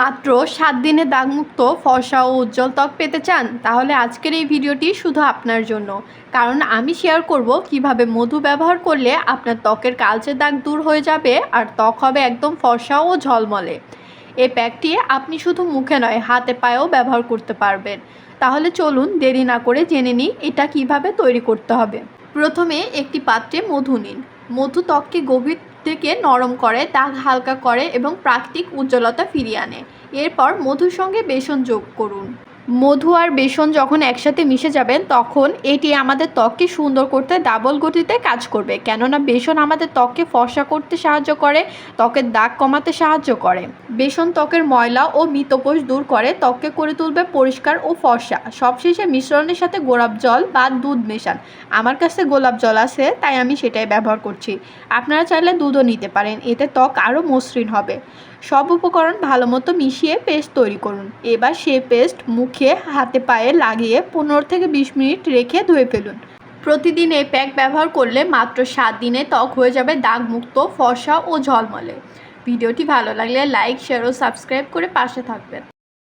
মাত্র সাত দিনে দাগমুক্ত, ফর্সা ও উজ্জ্বল ত্বক পেতে চান, তাহলে আজকের এই ভিডিওটি শুধু আপনার জন্য। কারণ আমি শেয়ার করব কীভাবে মধু ব্যবহার করলে আপনার ত্বকের কালচে দাগ দূর হয়ে যাবে আর ত্বক হবে একদম ফর্সা ও ঝলমলে। এই প্যাকটি আপনি শুধু মুখে নয়, হাতে পায়েও ব্যবহার করতে পারবেন। তাহলে চলুন দেরি না করে জেনে নিই এটা কীভাবে তৈরি করতে হবে। প্রথমে একটি পাত্রে মধু নিন। মধু ত্বককে গভীর থেকে নরম করে দাগ হালকা করে এবং প্রাকৃতিক উজ্জ্বলতা ফিরিয়ে আনে। এরপর মধুর সঙ্গে বেসন যোগ করুন। মধু আর বেসন যখন একসাথে মিশে যাবেন, তখন এটি আমাদের ত্বককে সুন্দর করতে ডাবল গতিতে কাজ করবে। কেননা বেসন আমাদের ত্বককে ফর্সা করতে সাহায্য করে, ত্বকের দাগ কমাতে সাহায্য করে। বেসন ত্বকের ময়লা ও মৃতকোষ দূর করে, ত্বককে করে তুলবে পরিষ্কার ও ফর্সা। সবশেষে মিশ্রণের সাথে গোলাপ জল বা দুধ মেশান। আমার কাছে গোলাপ জল আছে, তাই আমি সেটাই ব্যবহার করছি। আপনারা চাইলে দুধও নিতে পারেন, এতে ত্বক আরও মসৃণ হবে। সব উপকরণ ভালো মতো মিশিয়ে পেস্ট তৈরি করুন। এবার সে পেস্ট মুখে, হাতে, পায়ে লাগিয়ে পনেরো থেকে বিশ মিনিট রেখে ধুয়ে ফেলুন। প্রতিদিন এই প্যাক ব্যবহার করলে মাত্র সাত দিনে ত্বক হয়ে যাবে দাগমুক্ত, ফর্সা ও ঝলমলে। ভিডিওটি ভালো লাগলে লাইক, শেয়ার ও সাবস্ক্রাইব করে পাশে থাকবেন।